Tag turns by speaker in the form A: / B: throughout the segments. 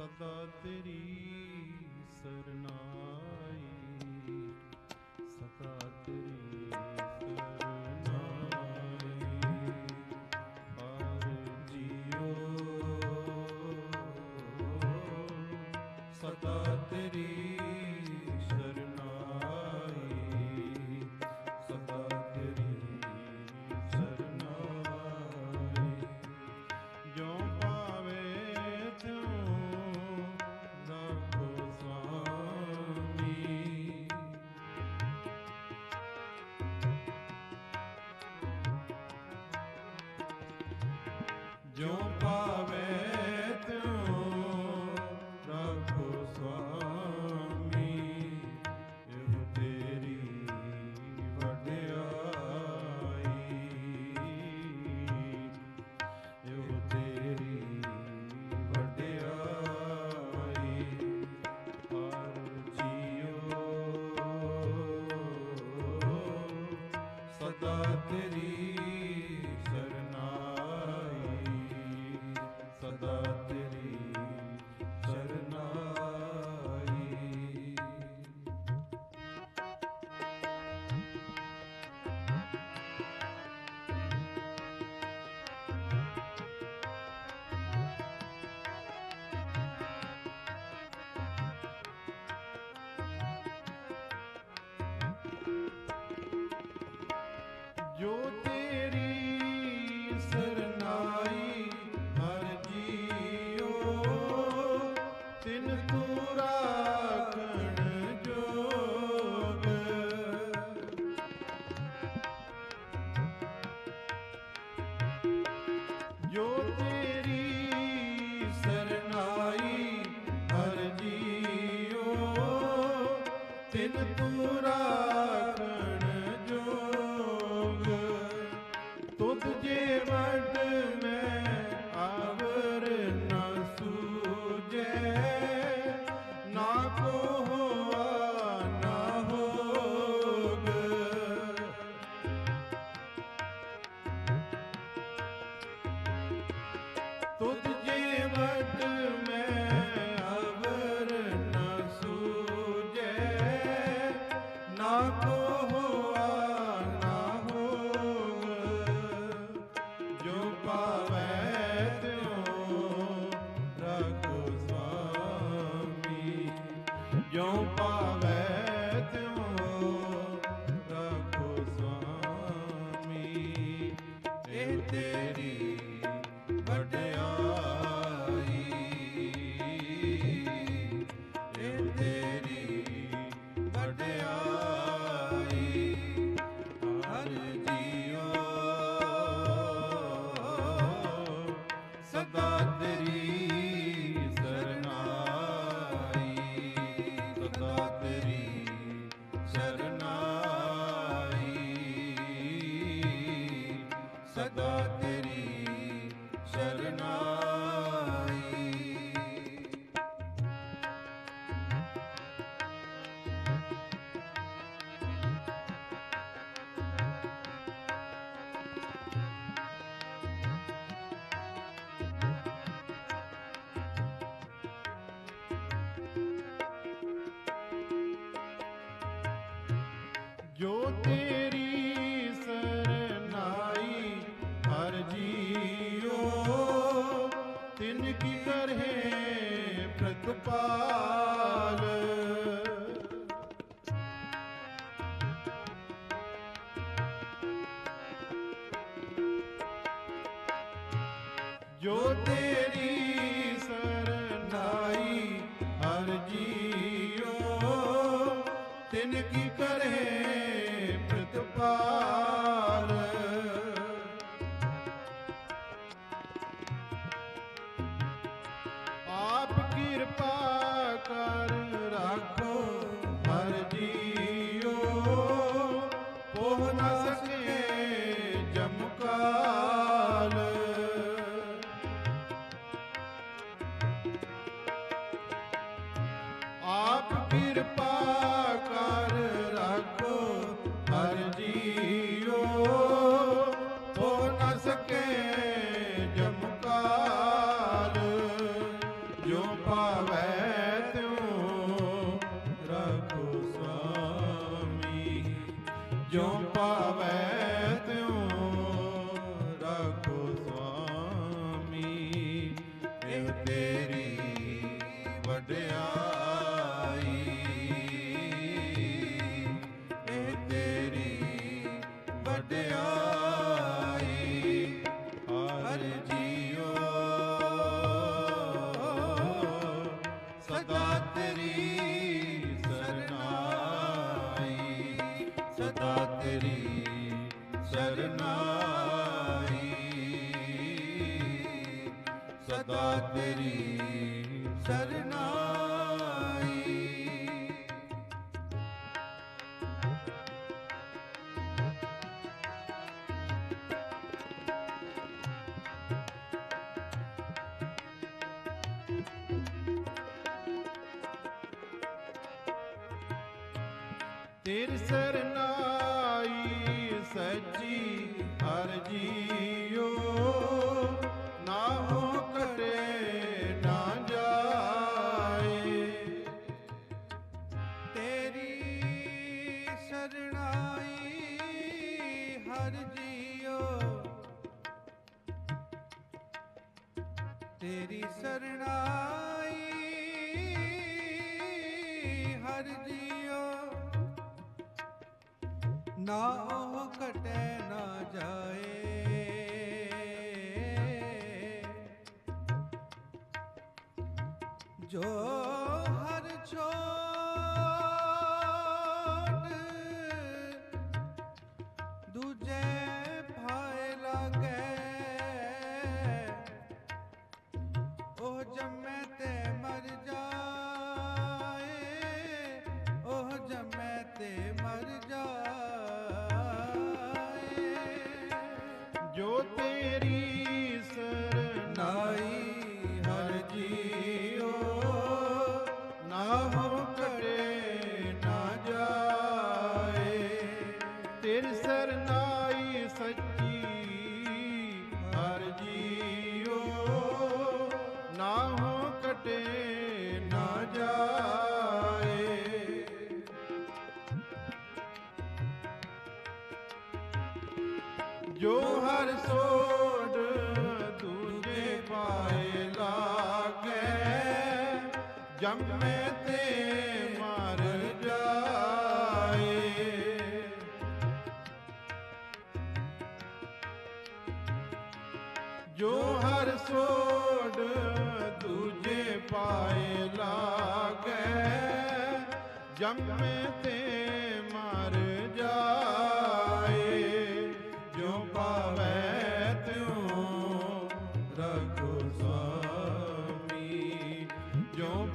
A: ਸਦਾ ਤੇਰੀ ਸਰਨਾਈ। ਸਦਾ ਤੇਰੀ ਜੀਓ। ਸਦਾ ਤੇਰੀ ਜੋ ਪਾਵੇ ਤਿਨ ਤੂੰ ਰਾਖਣ ਜੋਗ। ਤੁਧ ਜੇ ਵਡ ਮੈਂ ਆਵਰ ਨਾ ਸੂਜੈ, ਨਾ ਕੋ ਹੋਆ ਨਾ ਹੋਗ। ਤੁਧ ਜੋ ਜੋ ਤੇਰੀ ਸਰਨਾਈ ਹਰ ਜੀਓ ਤਿਨ ਕੀ ਕਰਹਿ ਪ੍ਰਤਪਾਲ। ਜੋ ਤੇਰੀ ਕਰੇ ਕੀ ਪ੍ਰਤਪਾਲ ਆਪ ਕਿਰਪਾ ਕਰ ਰਾਖੋ, ਹਰ ਜੀਓ ਪੋਹ ਨਾ ਸਕੇ ਜਮਕਾਲ ਆਪ ਕਿਰਪਾ ਜਿਉ ਪਾਵੈ? ਸਦਾ ਤੇਰੀ ਸਰਨਾਈ। ਤੇਰ ਸਰਨਾਈ ਸੱਚੀ ਹਰ ਜੀਓ ਨਾਮੋ ਕਟੇ
B: ਜੋ ਜੰਮੇ ਤੇ ਮਰ ਜਾਏ।
A: ਜੋ ਹਰ ਸੋਡ ਦੂਜੇ ਪਾਏ ਲਾਗੇ ਜੰਮੇ ਤੇ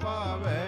A: ਜੋ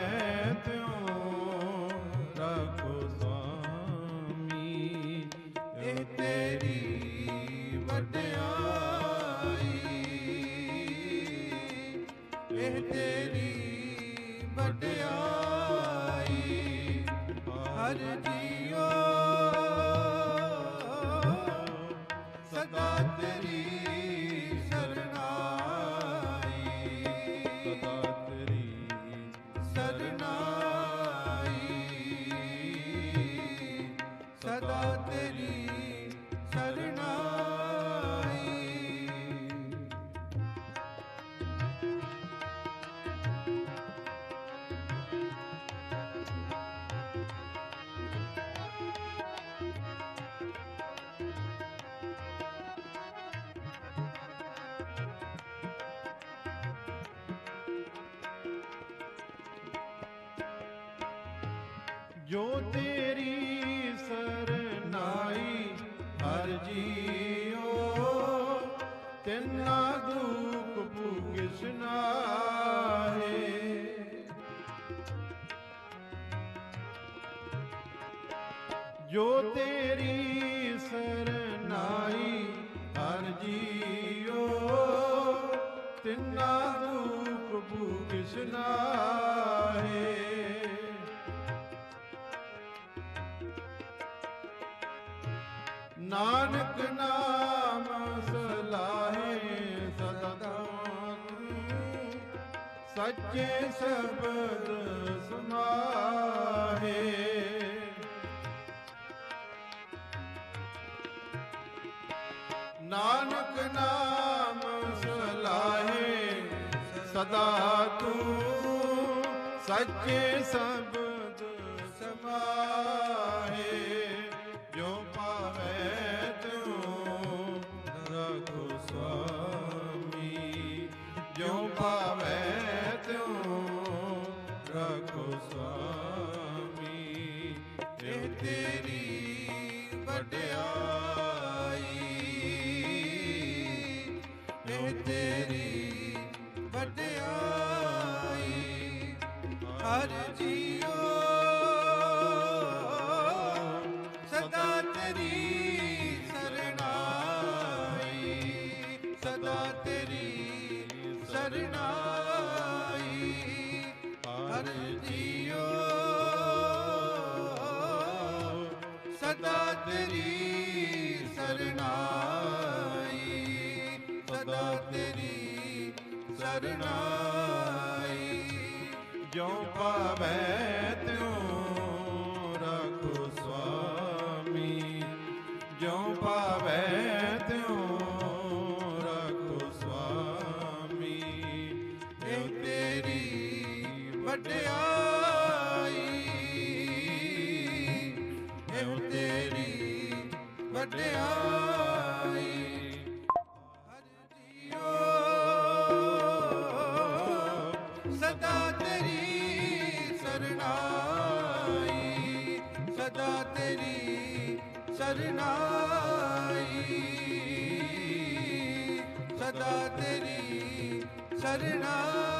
A: ਜੋ ਤੇਰੀ ਸਰਨਾਈ ਹਰ ਜੀਓ ਤਿੰਨਾ ਦੁਖ ਭੁਗਿਸ ਜੋ ਤੇਰੀ ਸਰਨਾਈ ਹਰ ਜੀਓ ਤਿੰਨਾ ਦੁਖ ਭੁਗਿਸ ਨਾਨਕ ਨਾਮ ਸਲਾਹੇ ਸਦਾ ਸੱਚੇ ਸ਼ਬਦ ਸਮਾਹੇ ਨਾਨਕ ਨਾਮ ਸਲਾਹੇ ਸਦਾ ਤੂੰ। ਸੱਚੇ ਸ਼ਬਦ ਸਮਾਹੇ ਤੇਰੀ ਵਡਿਆਈ। ਇਹ ਤੇਰੀ ਵਡਿਆਈ। ਹਰ ਜੀਓ। ਸਦਾ ਤੇਰੀ ਸਰਣਾਈ। ਤੇਰੀ ਸਰਣਾਈ। ਤੇਰੀ ਸਰਣਾਈ ਸਦਾ ਤੇਰੀ ਸਰਣਾਈ ਜੋ ਪਾਵੈ ਸਦਾ ਤੇਰੀ ਸਰਣਾਈ ਸਦਾ ਤੇਰੀ ਸਰਣਾਈ ਸਦਾ ਤੇਰੀ ਸਰਣਾਈ।